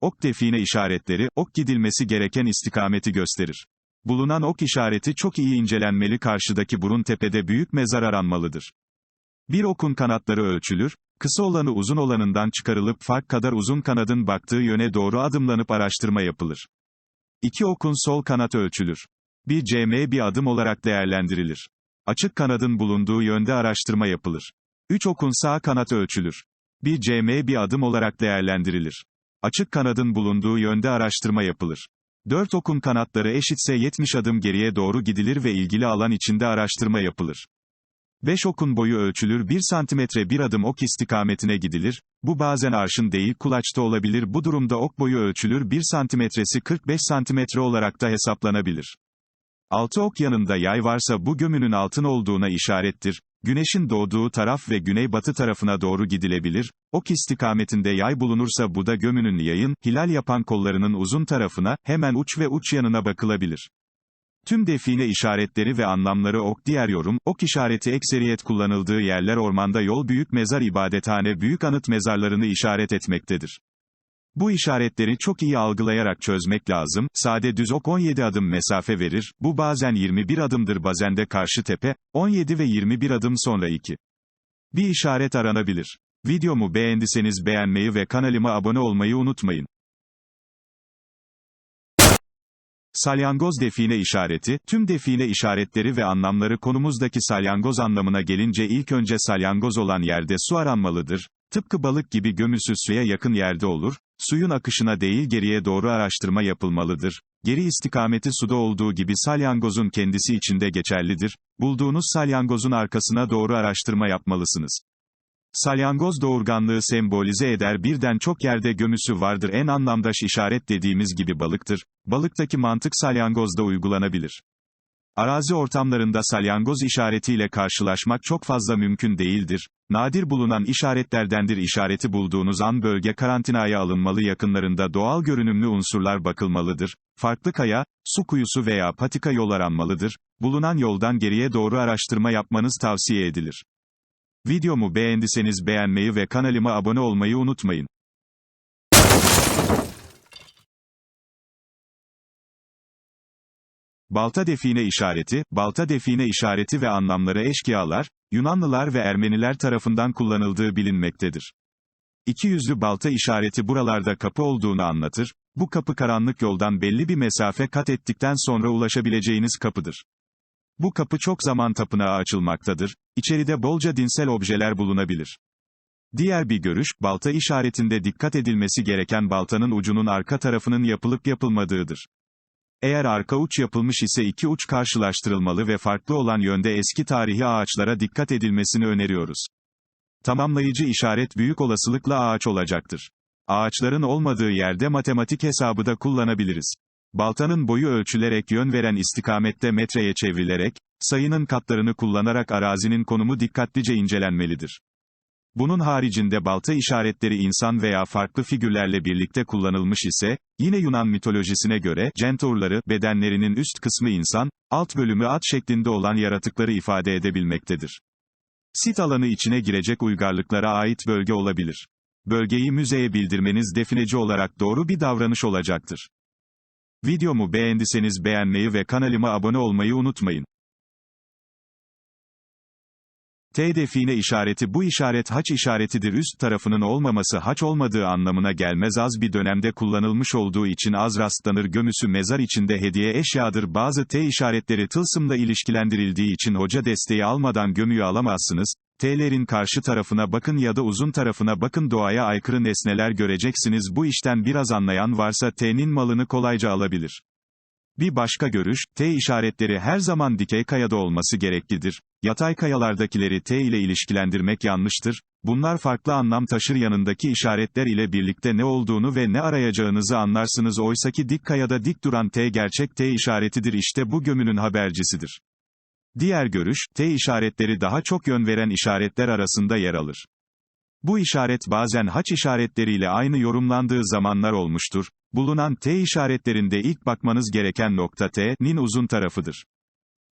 ok define işaretleri, ok gidilmesi gereken istikameti gösterir. Bulunan ok işareti çok iyi incelenmeli karşıdaki burun tepede büyük mezar aranmalıdır. Bir okun kanatları ölçülür, kısa olanı uzun olanından çıkarılıp fark kadar uzun kanadın baktığı yöne doğru adımlanıp araştırma yapılır. İki okun sol kanat ölçülür. Bir cm bir adım olarak değerlendirilir. Açık kanadın bulunduğu yönde araştırma yapılır. Üç okun sağ kanat ölçülür. Bir cm bir adım olarak değerlendirilir. Açık kanadın bulunduğu yönde araştırma yapılır. Dört okun kanatları eşitse 70 adım geriye doğru gidilir ve ilgili alan içinde araştırma yapılır. 5 okun boyu ölçülür 1 santimetre bir adım ok istikametine gidilir, bu bazen arşın değil kulaçta olabilir bu durumda ok boyu ölçülür 1 santimetresi 45 santimetre olarak da hesaplanabilir. 6 ok yanında yay varsa bu gömünün altın olduğuna işarettir, güneşin doğduğu taraf ve güneybatı tarafına doğru gidilebilir, ok istikametinde yay bulunursa bu da gömünün yayın, hilal yapan kollarının uzun tarafına, hemen uç ve uç yanına bakılabilir. Tüm define işaretleri ve anlamları ok diğer yorum, ok işareti ekseriyet kullanıldığı yerler ormanda yol büyük mezar ibadethane büyük anıt mezarlarını işaret etmektedir. Bu işaretleri çok iyi algılayarak çözmek lazım, sade düz ok 17 adım mesafe verir, bu bazen 21 adımdır bazen de karşı tepe, 17 ve 21 adım sonra 2. Bir işaret aranabilir. Videomu beğendiyseniz beğenmeyi ve kanalıma abone olmayı unutmayın. Salyangoz define işareti, tüm define işaretleri ve anlamları konumuzdaki salyangoz anlamına gelince ilk önce salyangoz olan yerde su aranmalıdır. Tıpkı balık gibi gömüsü suya yakın yerde olur, suyun akışına değil geriye doğru araştırma yapılmalıdır. Geri istikameti suda olduğu gibi salyangozun kendisi içinde geçerlidir. Bulduğunuz salyangozun arkasına doğru araştırma yapmalısınız. Salyangoz doğurganlığı sembolize eder birden çok yerde gömüsü vardır en anlamdaş işaret dediğimiz gibi balıktır. Balıktaki mantık salyangozda uygulanabilir. Arazi ortamlarında salyangoz işaretiyle karşılaşmak çok fazla mümkün değildir. Nadir bulunan işaretlerdendir işareti bulduğunuz an bölge karantinaya alınmalı yakınlarında doğal görünümlü unsurlar bakılmalıdır. Farklı kaya, su kuyusu veya patika yol aranmalıdır. Bulunan yoldan geriye doğru araştırma yapmanız tavsiye edilir. Videomu beğendiyseniz beğenmeyi ve kanalıma abone olmayı unutmayın. Balta define işareti, balta define işareti ve anlamları eşkıyalar, Yunanlılar ve Ermeniler tarafından kullanıldığı bilinmektedir. İki yüzlü balta işareti buralarda kapı olduğunu anlatır, bu kapı karanlık yoldan belli bir mesafe kat ettikten sonra ulaşabileceğiniz kapıdır. Bu kapı çok zaman tapınağa açılmaktadır, içeride bolca dinsel objeler bulunabilir. Diğer bir görüş, balta işaretinde dikkat edilmesi gereken baltanın ucunun arka tarafının yapılıp yapılmadığıdır. Eğer arka uç yapılmış ise iki uç karşılaştırılmalı ve farklı olan yönde eski tarihi ağaçlara dikkat edilmesini öneriyoruz. Tamamlayıcı işaret büyük olasılıkla ağaç olacaktır. Ağaçların olmadığı yerde matematik hesabı da kullanabiliriz. Baltanın boyu ölçülerek yön veren istikamette metreye çevrilerek, sayının katlarını kullanarak arazinin konumu dikkatlice incelenmelidir. Bunun haricinde balta işaretleri insan veya farklı figürlerle birlikte kullanılmış ise, yine Yunan mitolojisine göre, centaurları, bedenlerinin üst kısmı insan, alt bölümü at şeklinde olan yaratıkları ifade edebilmektedir. Sit alanı içine girecek uygarlıklara ait bölge olabilir. Bölgeyi müzeye bildirmeniz defineci olarak doğru bir davranış olacaktır. Videomu beğendiyseniz beğenmeyi ve kanalıma abone olmayı unutmayın. T define işareti Bu işaret haç işaretidir üst tarafının olmaması haç olmadığı anlamına gelmez. Az bir dönemde kullanılmış olduğu için az rastlanır. Gömüsü mezar içinde hediye eşyadır. Bazı T işaretleri tılsımla ilişkilendirildiği için hoca desteği almadan gömüyü alamazsınız, T'lerin karşı tarafına bakın ya da uzun tarafına bakın. Doğaya aykırı nesneler göreceksiniz. Bu işten biraz anlayan varsa T'nin malını kolayca alabilir. Bir başka görüş, T işaretleri her zaman dikey kayada olması gereklidir. Yatay kayalardakileri T ile ilişkilendirmek yanlıştır. Bunlar farklı anlam taşır yanındaki işaretler ile birlikte ne olduğunu ve ne arayacağınızı anlarsınız oysaki dik kayada dik duran T gerçek T işaretidir işte bu gömünün habercisidir. Diğer görüş, T işaretleri daha çok yön veren işaretler arasında yer alır. Bu işaret bazen haç işaretleriyle aynı yorumlandığı zamanlar olmuştur. Bulunan T işaretlerinde ilk bakmanız gereken nokta T'nin uzun tarafıdır.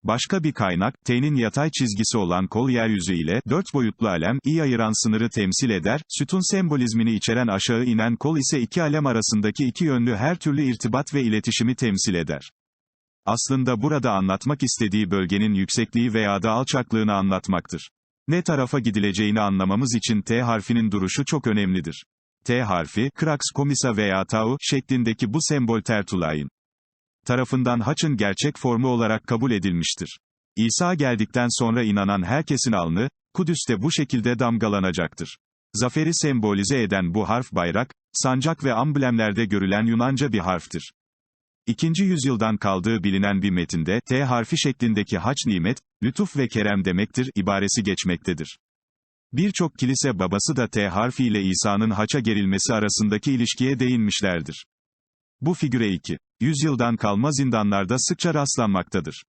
Başka bir kaynak, T'nin yatay çizgisi olan kol yeryüzü ile, dört boyutlu alem, i ayıran sınırı temsil eder, sütun sembolizmini içeren aşağı inen kol ise iki alem arasındaki iki yönlü her türlü irtibat ve iletişimi temsil eder. Aslında burada anlatmak istediği bölgenin yüksekliği veya da alçaklığını anlatmaktır. Ne tarafa gidileceğini anlamamız için T harfinin duruşu çok önemlidir. T harfi, Krax komisa veya Tau, şeklindeki bu sembol Tertulay'ın tarafından haçın gerçek formu olarak kabul edilmiştir. İsa geldikten sonra inanan herkesin alnı, Kudüs'te bu şekilde damgalanacaktır. Zaferi sembolize eden bu harf bayrak, sancak ve amblemlerde görülen Yunanca bir harftir. İkinci yüzyıldan kaldığı bilinen bir metinde, T harfi şeklindeki haç nimet, lütuf ve kerem demektir, ibaresi geçmektedir. Birçok kilise babası da T harfiyle İsa'nın haça gerilmesi arasındaki ilişkiye değinmişlerdir. Bu figüre 2. Yüzyıldan kalma zindanlarda sıkça rastlanmaktadır.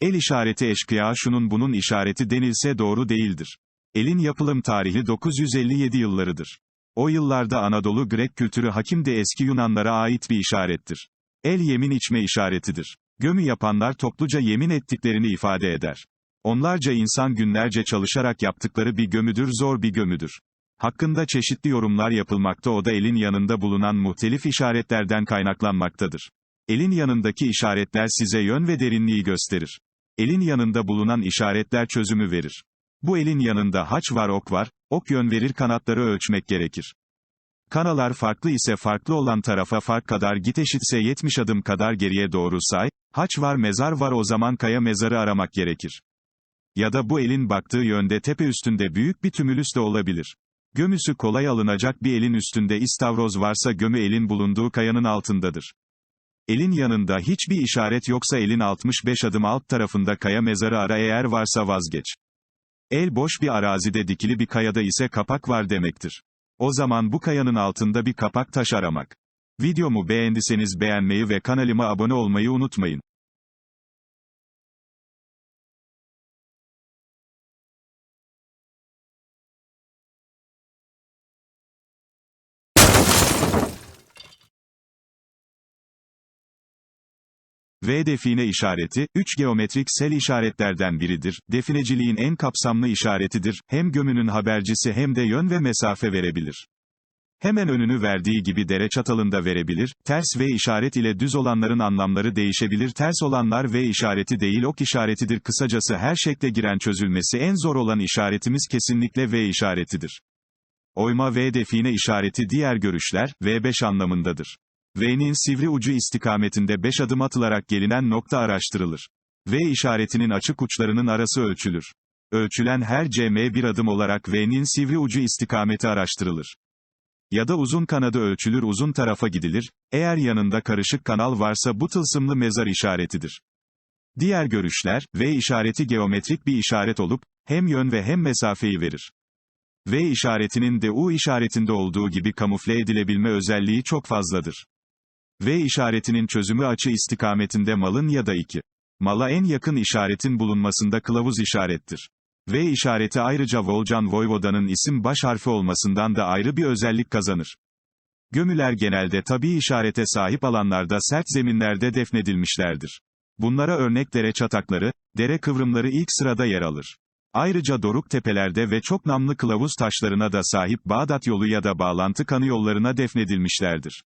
El işareti eşkıya şunun bunun işareti denilse doğru değildir. Elin yapılım tarihi 957 yıllarıdır. O yıllarda Anadolu Grek kültürü hakim de eski Yunanlara ait bir işarettir. El yemin içme işaretidir. Gömü yapanlar topluca yemin ettiklerini ifade eder. Onlarca insan günlerce çalışarak yaptıkları bir gömüdür zor bir gömüdür. Hakkında çeşitli yorumlar yapılmakta o da elin yanında bulunan muhtelif işaretlerden kaynaklanmaktadır. Elin yanındaki işaretler size yön ve derinliği gösterir. Elin yanında bulunan işaretler çözümü verir. Bu elin yanında haç var ok var, ok yön verir kanatları ölçmek gerekir. Kanalar farklı ise farklı olan tarafa fark kadar git eşitse 70 adım kadar geriye doğru say, haç var mezar var o zaman kaya mezarı aramak gerekir. Ya da bu elin baktığı yönde tepe üstünde büyük bir tümülüs de olabilir. Gömüsü kolay alınacak bir elin üstünde istavroz varsa gömü elin bulunduğu kayanın altındadır. Elin yanında hiçbir işaret yoksa elin 65 adım alt tarafında kaya mezarı ara eğer varsa vazgeç. El boş bir arazide dikili bir kayada ise kapak var demektir. O zaman bu kayanın altında bir kapak taş aramak. Videomu beğendiyseniz beğenmeyi ve kanalıma abone olmayı unutmayın. V define işareti, üç geometrik sel işaretlerden biridir, defineciliğin en kapsamlı işaretidir, hem gömünün habercisi hem de yön ve mesafe verebilir. Hemen önünü verdiği gibi dere çatalında verebilir, ters V işaret ile düz olanların anlamları değişebilir ters olanlar V işareti değil ok işaretidir kısacası her şekle giren çözülmesi en zor olan işaretimiz kesinlikle V işaretidir. Oyma V define işareti diğer görüşler, V5 anlamındadır. V'nin sivri ucu istikametinde 5 adım atılarak gelinen nokta araştırılır. V işaretinin açık uçlarının arası ölçülür. Ölçülen her cm bir adım olarak V'nin sivri ucu istikameti araştırılır. Ya da uzun kanadı ölçülür uzun tarafa gidilir, eğer yanında karışık kanal varsa bu tılsımlı mezar işaretidir. Diğer görüşler, V işareti geometrik bir işaret olup, hem yön ve hem mesafeyi verir. V işaretinin de U işaretinde olduğu gibi kamufle edilebilme özelliği çok fazladır. V işaretinin çözümü açı istikametinde malın ya da iki. Mala en yakın işaretin bulunmasında kılavuz işarettir. V işareti ayrıca Volcan Voyvoda'nın isim baş harfi olmasından da ayrı bir özellik kazanır. Gömüler genelde tabi işarete sahip alanlarda sert zeminlerde defnedilmişlerdir. Bunlara örnek dere çatakları, dere kıvrımları ilk sırada yer alır. Ayrıca doruk tepelerde ve çok namlı kılavuz taşlarına da sahip Bağdat yolu ya da bağlantı kanı yollarına defnedilmişlerdir.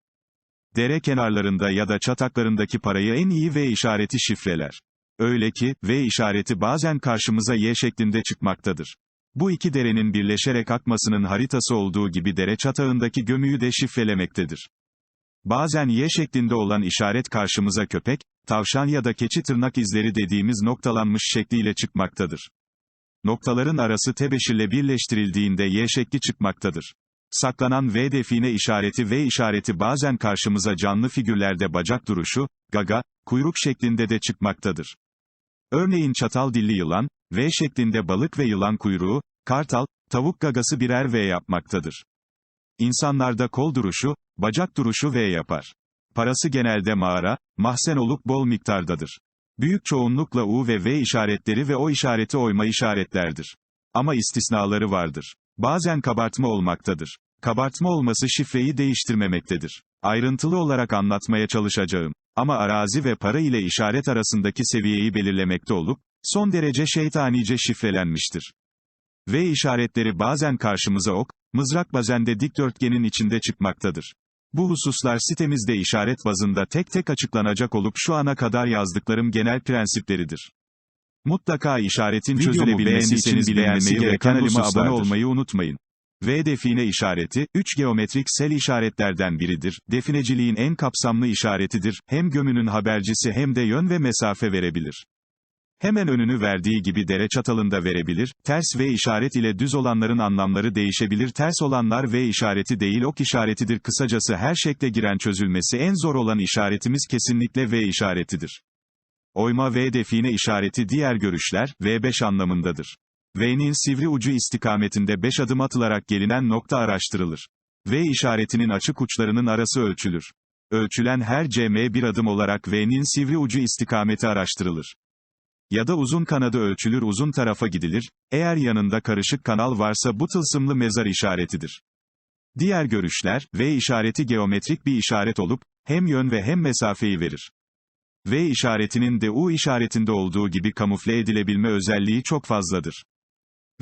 Dere kenarlarında ya da çataklarındaki parayı en iyi V işareti şifreler. Öyle ki, V işareti bazen karşımıza Y şeklinde çıkmaktadır. Bu iki derenin birleşerek akmasının haritası olduğu gibi dere çatağındaki gömüyü de şifrelemektedir. Bazen Y şeklinde olan işaret karşımıza köpek, tavşan ya da keçi tırnak izleri dediğimiz noktalanmış şekliyle çıkmaktadır. Noktaların arası tebeşirle birleştirildiğinde Y şekli çıkmaktadır. Saklanan V define işareti V işareti bazen karşımıza canlı figürlerde bacak duruşu, gaga, kuyruk şeklinde de çıkmaktadır. Örneğin çatal dilli yılan, V şeklinde balık ve yılan kuyruğu, kartal, tavuk gagası birer V yapmaktadır. İnsanlarda kol duruşu, bacak duruşu V yapar. Parası genelde mağara, mahzen olup bol miktardadır. Büyük çoğunlukla U ve V işaretleri ve O işareti oyma işaretlerdir. Ama istisnaları vardır. Bazen kabartma olmaktadır. Kabartma olması şifreyi değiştirmemektedir. Ayrıntılı olarak anlatmaya çalışacağım. Ama arazi ve para ile işaret arasındaki seviyeyi belirlemekte olup, son derece şeytanice şifrelenmiştir. V işaretleri bazen karşımıza ok, mızrak bazen de dikdörtgenin içinde çıkmaktadır. Bu hususlar sitemizde işaret bazında tek tek açıklanacak olup şu ana kadar yazdıklarım genel prensipleridir. Mutlaka işaretin Videomu çözülebilmesi için beğenmeyi ve kanalıma abone olmayı unutmayın. V define işareti, üç geometriksel işaretlerden biridir. Defineciliğin en kapsamlı işaretidir. Hem gömünün habercisi hem de yön ve mesafe verebilir. Hemen önünü verdiği gibi dere çatalında verebilir, ters V işaret ile düz olanların anlamları değişebilir ters olanlar V işareti değil ok işaretidir kısacası her şekle giren çözülmesi en zor olan işaretimiz kesinlikle V işaretidir. Oyma V define işareti diğer görüşler, V5 anlamındadır. V'nin sivri ucu istikametinde 5 adım atılarak gelinen nokta araştırılır. V işaretinin açık uçlarının arası ölçülür. Ölçülen her CM bir adım olarak V'nin sivri ucu istikameti araştırılır. Ya da uzun kanadı ölçülür uzun tarafa gidilir, eğer yanında karışık kanal varsa bu tılsımlı mezar işaretidir. Diğer görüşler, V işareti geometrik bir işaret olup, hem yön ve hem mesafeyi verir. V işaretinin de U işaretinde olduğu gibi kamufle edilebilme özelliği çok fazladır.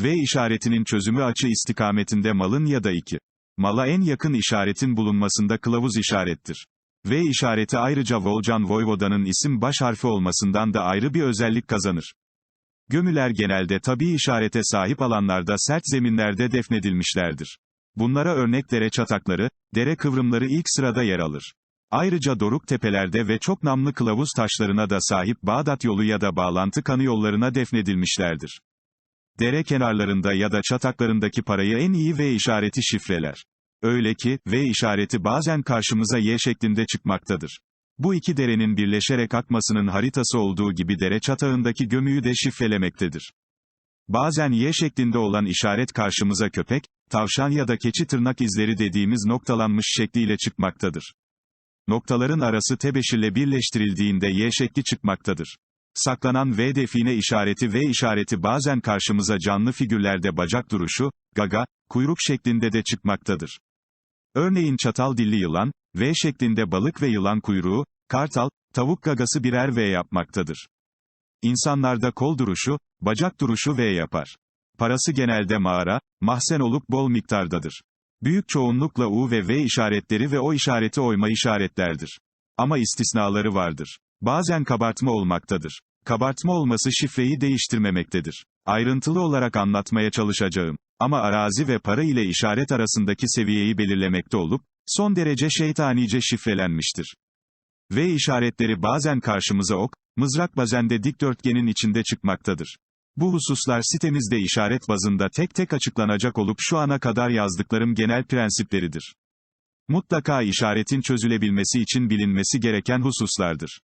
V işaretinin çözümü açı istikametinde malın ya da iki. Mala en yakın işaretin bulunmasında kılavuz işarettir. V işareti ayrıca Volcan Voyvoda'nın isim baş harfi olmasından da ayrı bir özellik kazanır. Gömüler genelde tabi işarete sahip alanlarda sert zeminlerde defnedilmişlerdir. Bunlara örnek dere çatakları, dere kıvrımları ilk sırada yer alır. Ayrıca doruk tepelerde ve çok namlı kılavuz taşlarına da sahip Bağdat yolu ya da bağlantı kanı yollarına defnedilmişlerdir. Dere kenarlarında ya da çataklarındaki parayı en iyi V işareti şifreler. Öyle ki, V işareti bazen karşımıza Y şeklinde çıkmaktadır. Bu iki derenin birleşerek akmasının haritası olduğu gibi dere çatağındaki gömüyü de şifrelemektedir. Bazen Y şeklinde olan işaret karşımıza köpek, tavşan ya da keçi tırnak izleri dediğimiz noktalanmış şekliyle çıkmaktadır. Noktaların arası tebeşirle birleştirildiğinde Y şekli çıkmaktadır. Saklanan V define işareti V işareti bazen karşımıza canlı figürlerde bacak duruşu, gaga, kuyruk şeklinde de çıkmaktadır. Örneğin çatal dilli yılan, V şeklinde balık ve yılan kuyruğu, kartal, tavuk gagası birer V yapmaktadır. İnsanlarda kol duruşu, bacak duruşu V yapar. Parası genelde mağara, mahzen olup bol miktardadır. Büyük çoğunlukla U ve V işaretleri ve O işareti oyma işaretlerdir. Ama istisnaları vardır. Bazen kabartma olmaktadır. Kabartma olması şifreyi değiştirmemektedir. Ayrıntılı olarak anlatmaya çalışacağım. Ama arazi ve para ile işaret arasındaki seviyeyi belirlemekte olup, son derece şeytanice şifrelenmiştir. V işaretleri bazen karşımıza ok, mızrak bazen de dikdörtgenin içinde çıkmaktadır. Bu hususlar sitemizde işaret bazında tek tek açıklanacak olup şu ana kadar yazdıklarım genel prensipleridir. Mutlaka işaretin çözülebilmesi için bilinmesi gereken hususlardır.